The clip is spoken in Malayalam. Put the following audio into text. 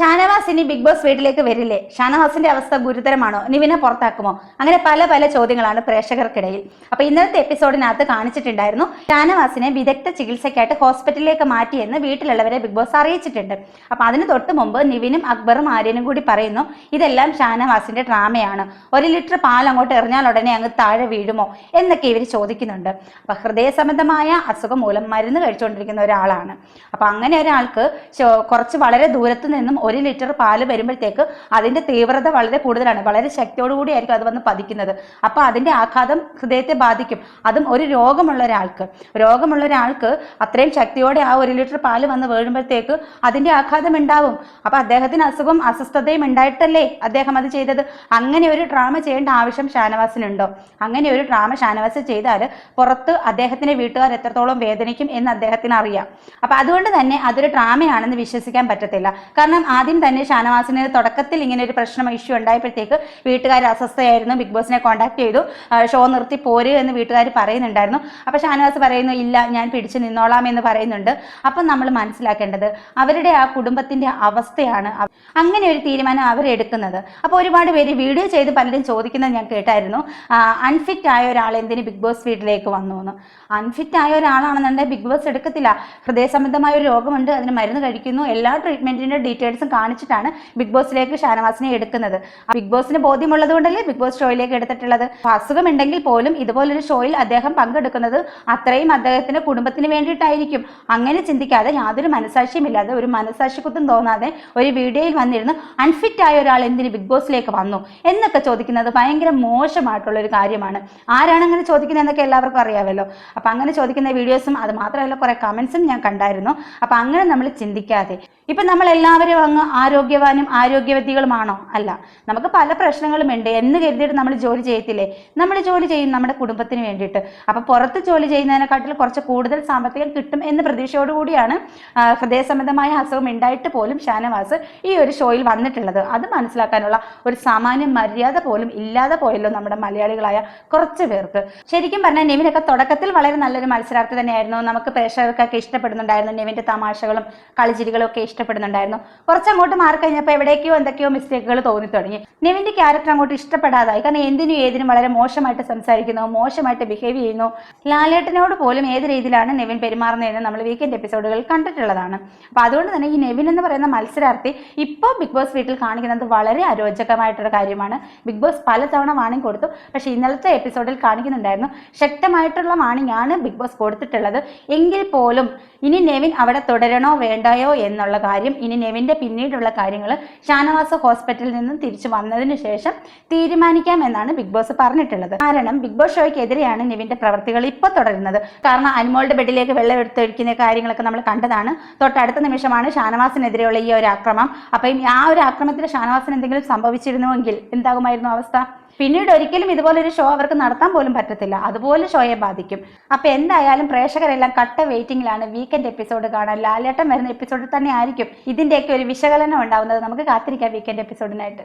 ഷാനവാസ് ഇനി ബിഗ് ബോസ് വീട്ടിലേക്ക് വരില്ലേ? ഷാനവാസിന്റെ അവസ്ഥ ഗുരുതരമാണോ? നിവിനെ പുറത്താക്കുമോ? അങ്ങനെ പല പല ചോദ്യങ്ങളാണ് പ്രേക്ഷകർക്കിടയിൽ. അപ്പൊ ഇന്നത്തെ എപ്പിസോഡിനകത്ത് കാണിച്ചിട്ടുണ്ടായിരുന്നു ഷാനവാസിനെ വിദഗ്ധ ചികിത്സയ്ക്കായിട്ട് ഹോസ്പിറ്റലിലേക്ക് മാറ്റിയെന്ന് വീട്ടിലുള്ളവരെ ബിഗ് ബോസ് അറിയിച്ചിട്ടുണ്ട്. അപ്പൊ അതിന് തൊട്ട് മുമ്പ് നിവിനും അക്ബറും ആര്യനും കൂടി പറയുന്നു ഇതെല്ലാം ഷാനവാസിന്റെ ഡ്രാമയാണ്. ഒരു ലിറ്റർ പാൽ അങ്ങോട്ട് എറിഞ്ഞാൽ ഉടനെ അങ്ങ് താഴെ വീഴുമോ? എന്നൊക്കെ ഇവർ ചോദിക്കുന്നുണ്ട്. അപ്പൊ ഹൃദയ സംബന്ധമായ അസുഖം മൂലം മരുന്ന് കഴിച്ചുകൊണ്ടിരിക്കുന്ന ഒരാളാണ്. അപ്പൊ അങ്ങനെ ഒരാൾക്ക് കുറച്ച് വളരെ ദൂരത്തു നിന്നും ഒരു ലിറ്റർ പാൽ വരുമ്പോഴത്തേക്ക് അതിന്റെ തീവ്രത വളരെ കൂടുതലാണ്. വളരെ ശക്തിയോടുകൂടി ആയിരിക്കും അത് വന്ന് പതിക്കുന്നത്. അപ്പോൾ അതിന്റെ ആഘാതം ഹൃദയത്തെ ബാധിക്കും. അതും ഒരു രോഗമുള്ള ഒരാൾക്ക്. രോഗമുള്ള ഒരാൾക്ക് അത്രയും ശക്തിയോടെ ആ ഒരു ലിറ്റർ പാൽ വന്ന് വീഴുമ്പോഴത്തേക്ക് അതിന്റെ ആഘാതം ഉണ്ടാവും. അപ്പോൾ അദ്ദേഹത്തിന് അസുഖം അസ്വസ്ഥതയും ഉണ്ടായിട്ടല്ലേ അദ്ദേഹം അത് ചെയ്തത്? അങ്ങനെ ഒരു ഡ്രാമ ചെയ്യേണ്ട ആവശ്യം ഷാനവാസിനുണ്ടോ? അങ്ങനെ ഒരു ഡ്രാമ ഷാനവാസ് ചെയ്താൽ പുറത്ത് അദ്ദേഹത്തിന്റെ വീട്ടുകാർ എത്രത്തോളം വേദനിക്കും എന്ന് അദ്ദേഹത്തിന് അറിയാം. അപ്പൊ അതുകൊണ്ട് തന്നെ അതൊരു ഡ്രാമയാണെന്ന് വിശ്വസിക്കാൻ പറ്റത്തില്ല. കാരണം ആദ്യം തന്നെ ഷാനവാസിന് തുടക്കത്തിൽ ഇങ്ങനെ ഒരു പ്രശ്നം ഇഷ്യൂ ഉണ്ടായപ്പോഴത്തേക്ക് വീട്ടുകാർ അസ്വസ്ഥയായിരുന്നു. ബിഗ് ബോസിനെ കോൺടാക്ട് ചെയ്തു. ഷോ നിർത്തി പോരുക എന്ന് വീട്ടുകാർ പറയുന്നുണ്ടായിരുന്നു. അപ്പൊ ഷാനവാസ് പറയുന്നു ഇല്ല ഞാൻ പിടിച്ചു നിന്നോളാം എന്ന് പറയുന്നുണ്ട്. അപ്പം നമ്മൾ മനസ്സിലാക്കേണ്ടത് അവരുടെ ആ കുടുംബത്തിന്റെ അവസ്ഥയാണ് അങ്ങനെ ഒരു തീരുമാനം അവരെടുക്കുന്നത് അപ്പോൾ ഒരുപാട് പേര് വീഡിയോ ചെയ്ത് പലരും ചോദിക്കുന്നത് ഞാൻ കേട്ടായിരുന്നു. അൺഫിറ്റ് ആയ ഒരാൾ എന്തിന് ബിഗ് ബോസ് വീട്ടിലേക്ക് വന്നു എന്ന്. അൺഫിറ്റ് ആയ ഒരാളാണെന്നുണ്ടെങ്കിൽ ബിഗ് ബോസ് എടുക്കത്തില്ല. ഹൃദയ സംബന്ധമായ ഒരു രോഗമുണ്ട് അതിന് മരുന്ന് കഴിക്കുന്നു എല്ലാ ട്രീറ്റ്മെന്റിന്റെ ഡീറ്റെയിൽസും കാണിച്ചിട്ടാണ് ബിഗ് ബോസിലേക്ക് ഷാനവാസിനെ എടുക്കുന്നത്. ബിഗ് ബോസിന് ബോധ്യമുള്ളത് കൊണ്ടല്ലേ ബിഗ് ബോസ് ഷോയിലേക്ക് എടുത്തിട്ടുള്ളത്? അസുഖമുണ്ടെങ്കിൽ പോലും ഇതുപോലൊരു ഷോയിൽ അദ്ദേഹം പങ്കെടുക്കുന്നത് അത്രയും അദ്ദേഹത്തിന്റെ കുടുംബത്തിന് വേണ്ടിയിട്ടായിരിക്കും. അങ്ങനെ ചിന്തിക്കാതെ യാതൊരു മനസാക്ഷിയുമില്ലാതെ ഒരു മനസാക്ഷി കുത്തും തോന്നാതെ ഒരു വീഡിയോയിൽ വന്നിരുന്നു അൺഫിറ്റ് ആയ ഒരാൾ എന്തിന് ബിഗ് ബോസിലേക്ക് വന്നു എന്നൊക്കെ ചോദിക്കുന്നത് ഭയങ്കര മോശമായിട്ടുള്ള ഒരു കാര്യമാണ്. ആരാണ് അങ്ങനെ ചോദിക്കുന്നത് എന്നൊക്കെ എല്ലാവർക്കും അറിയാമല്ലോ. അപ്പൊ അങ്ങനെ ചോദിക്കുന്ന വീഡിയോസും അത് മാത്രമല്ല കുറെ കമന്റ്സും ഞാൻ കണ്ടായിരുന്നു. അപ്പൊ അങ്ങനെ നമ്മൾ ചിന്തിക്കാതെ. ഇപ്പൊ നമ്മൾ എല്ലാവരും അങ്ങ് ആരോഗ്യവാനും ആരോഗ്യവതികളുമാണോ? അല്ല. നമുക്ക് പല പ്രശ്നങ്ങളും ഉണ്ട് എന്ന് കരുതിയിട്ട് നമ്മൾ ജോലി ചെയ്യത്തില്ലേ? നമ്മൾ ജോലി ചെയ്യും നമ്മുടെ കുടുംബത്തിന് വേണ്ടിയിട്ട്. അപ്പോൾ പുറത്ത് ജോലി ചെയ്യുന്നതിനെക്കാട്ടിൽ കുറച്ച് കൂടുതൽ സാമ്പത്തികം കിട്ടും എന്ന പ്രതീക്ഷയോടുകൂടിയാണ് കൂടിയാണ് ഹൃദയ സംബന്ധമായ അസുഖം ഉണ്ടായിട്ട് പോലും ഷാനവാസ് ഈ ഒരു ഷോയിൽ വന്നിട്ടുള്ളത്. അത് മനസ്സിലാക്കാനുള്ള ഒരു സാമാന്യ മര്യാദ പോലും ഇല്ലാതെ പോയല്ലോ നമ്മുടെ മലയാളികളായ കുറച്ച് പേർക്ക്. ശരിക്കും പറഞ്ഞാൽ നെവിനൊക്കെ തുടക്കത്തിൽ വളരെ നല്ലൊരു മത്സരാർത്ഥി തന്നെയായിരുന്നു. നമുക്ക് പ്രേക്ഷകർക്കൊക്കെ ഇഷ്ടപ്പെടുന്നുണ്ടായിരുന്നു. നെവിന്റെ തമാശകളും കളിച്ചിരികളും ഒക്കെ ഇഷ്ടപ്പെടുന്നുണ്ടായിരുന്നു. കുറച്ചങ്ങോട്ട് മാറി കഴിഞ്ഞപ്പോൾ എവിടേക്കോ എന്തൊക്കെയോ മിസ്റ്റേക്കുകൾ തോന്നി തുടങ്ങി. നെവിന്റെ ക്യാരക്ടർ അങ്ങോട്ട് ഇഷ്ടപ്പെടാതായി. കാരണം എന്തിനും ഏതിനും വളരെ മോശമായിട്ട് സംസാരിക്കുന്നു മോശമായിട്ട് ബിഹേവ് ചെയ്യുന്നു. ലാലേട്ടനോട് പോലും ഏത് രീതിയിലാണ് നെവിൻ പെരുമാറുന്നതെന്ന് നമ്മൾ വീക്കെൻഡ് എപ്പിസോഡുകളിൽ കണ്ടിട്ടുള്ളതാണ്. അപ്പോൾ അതുകൊണ്ട് തന്നെ ഈ നെവിൻ എന്ന് പറയുന്ന മത്സരാർത്ഥി ഇപ്പോൾ ബിഗ് ബോസ് വീട്ടിൽ കാണിക്കുന്നത് വളരെ അരോചകമായിട്ടൊരു കാര്യമാണ്. ബിഗ് ബോസ് പലതവണ വാണിംഗ് കൊടുത്തു. പക്ഷേ ഇന്നലത്തെ എപ്പിസോഡിൽ കാണിക്കുന്നുണ്ടായിരുന്നു ശക്തമായിട്ടുള്ള വാണിംഗ് ആണ് ബിഗ് ബോസ് കൊടുത്തിട്ടുള്ളത്. എങ്കിൽ പോലും ഇനി നെവിൻ അവിടെ തുടരണോ വേണ്ടയോ എന്നുള്ള കാര്യം ഇനി നെവിന്റെ പിന്നീടുള്ള കാര്യങ്ങൾ ഷാനവാസ് ഹോസ്പിറ്റലിൽ നിന്നും തിരിച്ചു വന്നതിന് ശേഷം തീരുമാനിക്കാം എന്നാണ് ബിഗ് ബോസ് പറഞ്ഞിട്ടുള്ളത്. കാരണം ബിഗ് ബോസ് ഷോയ്ക്കെതിരെയാണ് നിവിന്റെ പ്രവർത്തികൾ ഇപ്പോൾ തുടരുന്നത്. കാരണം അനുമോളുടെ ബെഡിലേക്ക് വെള്ളം എടുത്തൊഴിക്കുന്ന കാര്യങ്ങളൊക്കെ നമ്മൾ കണ്ടതാണ്. തൊട്ടടുത്ത നിമിഷമാണ് ഷാനവാസിനെതിരെയുള്ള ഈ ഒരു ആക്രമം. അപ്പം ആ ഒരു ആക്രമത്തിൽ ഷാനവാസിന് എന്തെങ്കിലും സംഭവിച്ചിരുന്നുവെങ്കിൽ എന്താകുമായിരുന്നു അവസ്ഥ? പിന്നീട് ഒരിക്കലും ഇതുപോലൊരു ഷോ അവർക്ക് നടത്താൻ പോലും പറ്റത്തില്ല. അതുപോലെ ഷോയെ ബാധിക്കും. അപ്പൊ എന്തായാലും പ്രേക്ഷകരെല്ലാം കട്ട വെയിറ്റിംഗിലാണ് വീക്കെൻഡ് എപ്പിസോഡ് കാണാൻ ലാലേട്ടം വരുന്ന എപ്പിസോഡിൽ തന്നെ ആയിരിക്കും ഇതിന്റെയൊക്കെ ഒരു വിശകലനം ഉണ്ടാവുന്നത് നമുക്ക് കാത്തിരിക്കാം വീക്കെൻഡ് എപ്പിസോഡിനായിട്ട്